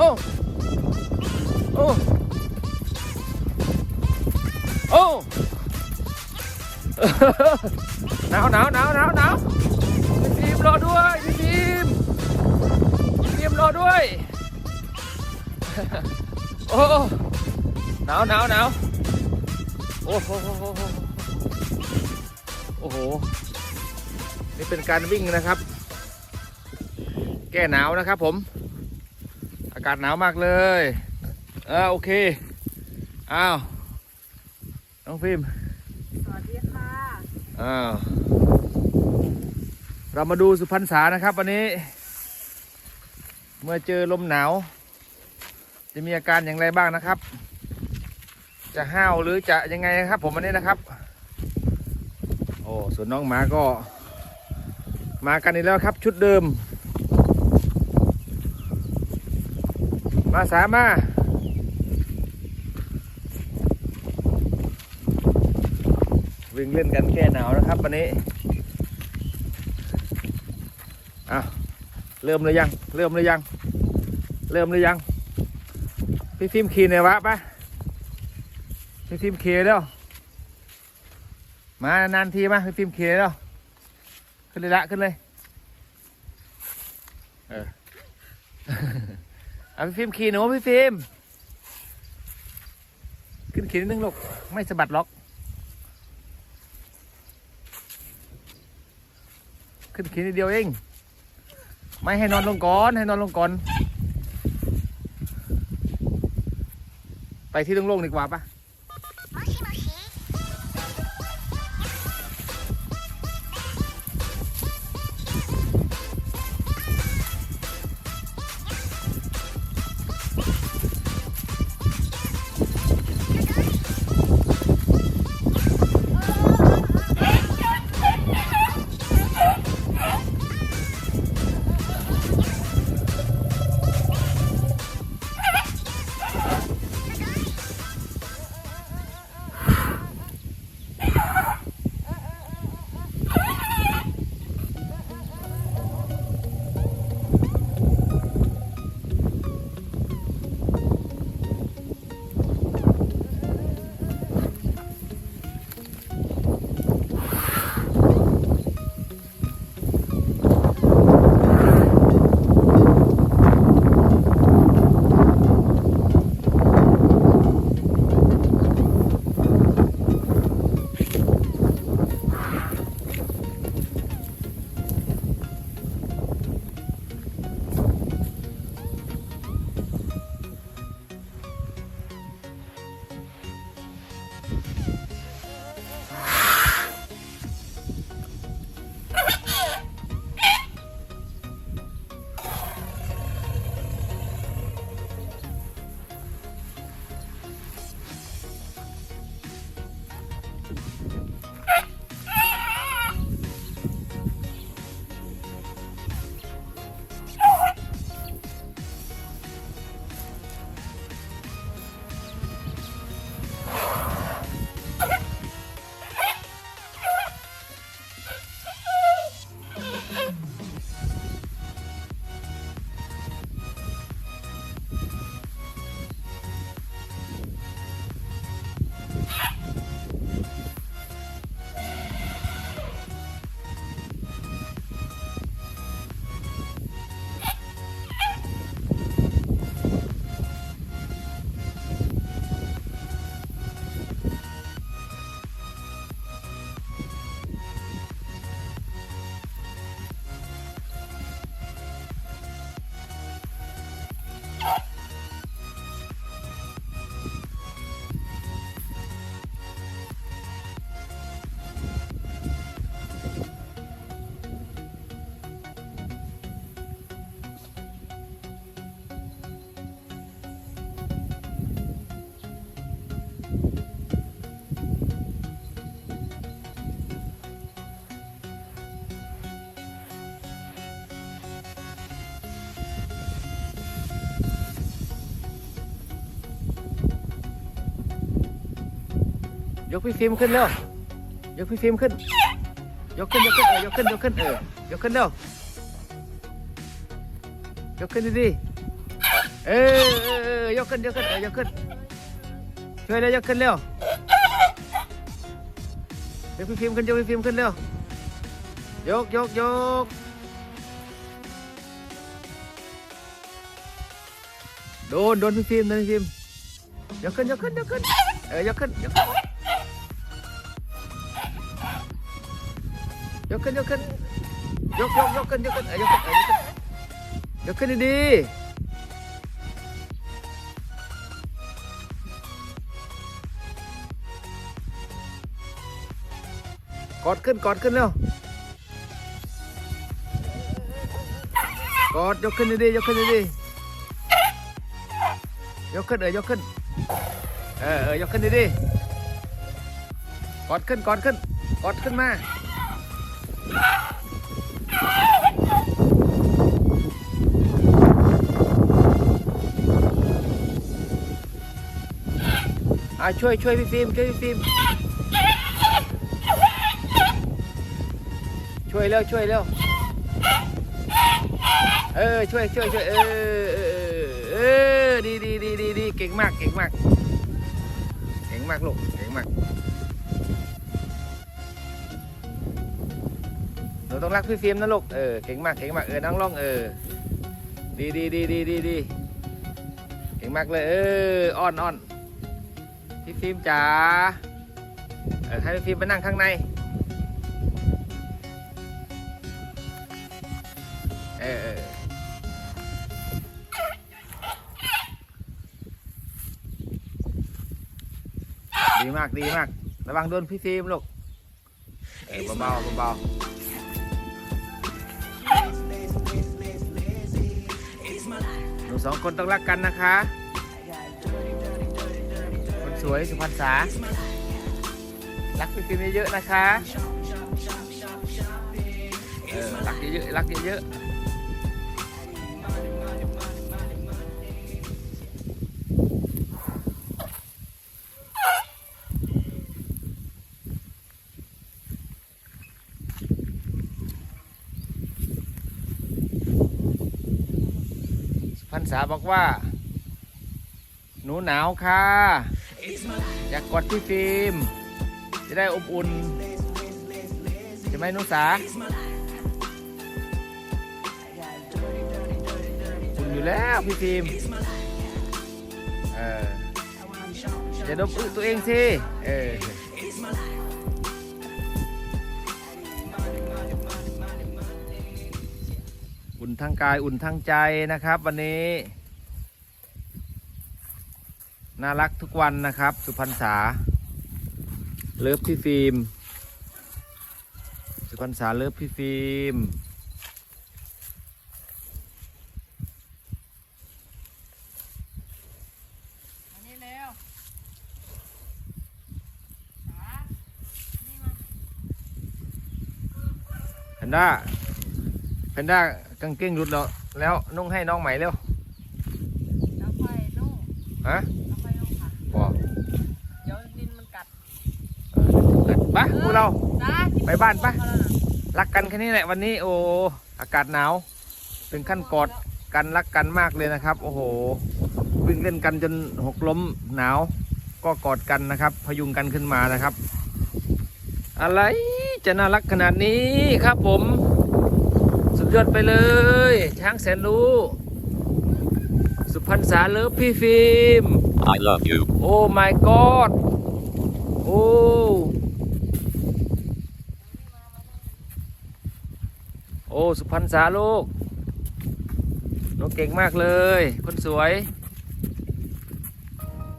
โอ้โอ้โอ้หนาวหนาวหนาวหนาวหนาวพี่ทีมรอด้วยพี่ทีมพี่ทีมรอด้วยโอ้หนาวหนาวหนาวโอ้โหโอ้โหนี่เป็นการวิ่งนะครับ แก้หนาวนะครับผมากาศหนาวมากเลยเออโอเคอ้าวน้องพิมพ์สวัสดีค่ะอ้าวเรามาดูสุพรรณษานะครับวันนี้ เมื่อเจอลมหนาว จะมีอาการอย่างไรบ้างนะครับ จะห้าวหรือจะยังไงนะครับ ผมวันนี้นะครับ โอ้ส่วนน้องหมาก็ มากันอีกแล้วครับ ชุดเดิม มาสามาวิ่งเล่นกันแก้หนาวนะครับวันนี้อ้าวเริ่มเลยยัง เริ่มเลยยัง เริ่มเลยยัง พี่ฟิมขี่หน่อยวะปะพี่ฟิมขี่แล้วมานานทีมาพี่ฟิมขี่แล้วขึ้นเลยละขึ้นเลย เออ เอาพี่ฟิล์มขี่หนูพี่ฟิล์มขึ้นขี่นิดนึงลูกไม่สะบัดล็อก ขึ้นขี่นิดเดียวเอง ไม่ให้นอนลงก่อนให้นอนลงก่อน ไปที่โล่งๆดีกว่าปะ ยกพี่ฟิล์มขึ้นเร็ว ยกพี่ฟิล์มขึ้น ยกขึ้นยกขึ้นเออยกขึ้นยกขึ้นเออยกขึ้นเร็ว ยกขึ้นดีๆเออเออเออยกขึ้นยกขึ้นเออยกขึ้น ช่วยเลยยกขึ้นเร็ว ยกพี่ฟิล์มขึ้นยกพี่ฟิล์มขึ้นเร็ว ยกยกยกโดนโดนพี่ฟิล์มโดนพี่ฟิล์มยกขึ้นยกขึ้นยกขึ้นเออยกขึ้นยกขึ้น กขึ้นยกขึ้นยกยกยกขึ้นยกขึ้นเออยกขึ้นเออยกขึ้นยกขึ้นดีกอดขึ้นกอดขึ้นเร็วกอดยกขึ้นดีๆยกขึ้นดีๆยกขึ้นเออยกขึ้นเออเออยกขึ้นดีๆกอดขึ้นกอดขึ้นกอดขึ้นมา อะช่วยช่วยพี่ฟิล์มช่วยพี่ฟิล์มช่วยเร็วช่วยเร็วเออช่วยช่วยช่วยเออเออเออเออดีดีดีดีดีเก่งมากเก่งมากเก่งมากลูกเก่งมาก ต้องรักพี่ฟิล์มนะลูก เออ เก่งมาก เก่งมาก เออน้องล่องเออ ดีดีดีดีดีดีเก่งมากเลย เออ อ้อนอ้อนพี่ฟิล์มจ๋า เออ ให้พี่ฟิล์มไปนั่งข้างใน เออเออดีมากดีมาก ระวังโดนพี่ฟิล์มลูก เออเบาๆเบาๆ สองคนต้องรักกันนะคะ คนสวยสุพรรณษา รักพี่ฟิล์มเยอะๆนะคะ เออ รักเยอะๆ รักเยอะๆ ษาบอกว่า หนูหนาวค่ะ อยากกอดพี่ฟิล์มจะได้อบอุ่นใช่ไหมหนุสาอุ่นอยู่แล้วพี่ฟิล์มเออจะดมตัวเองสิเออ ทั้งกายอุ่นทั้งใจนะครับ วันนี้ น่ารักทุกวันนะครับ สุพรรณษา เลิฟพี่ฟิล์มสุพรรณษาเลิฟพี่ฟิล์มอันนี้เร็วแพนด้าแพนด้า กางเกงหลุดแล้ว แล้วนุ่งให้น้องใหม่เร็วแล้วค่อยนุ่งฮะแล้วค่อยนุ่งค่ะบอกเดี๋ยวดินมันกัดเกิดปะพวกเรา จ้าไปบ้านปะกินข้าวแล้วรักกันแค่นี้แหละวันนี้โอ้อากาศหนาวถึงขั้นกอดกันรักกันมากเลยนะครับ โอ้โหวิ่งเล่นกันจนหกล้มหนาว ก็กอดกันนะครับ พยุงกันขึ้นมานะครับ อะไรจะน่ารักขนาดนี้ครับผมสุด ยอดไปเลย ช้างแสนรู้ สุพรรณษาเลิฟพี่ฟิล์ม I love you. โอ้ my god โอ้โอ้ สุพรรณษาลูกหนูเก่งมากเลย คนสวย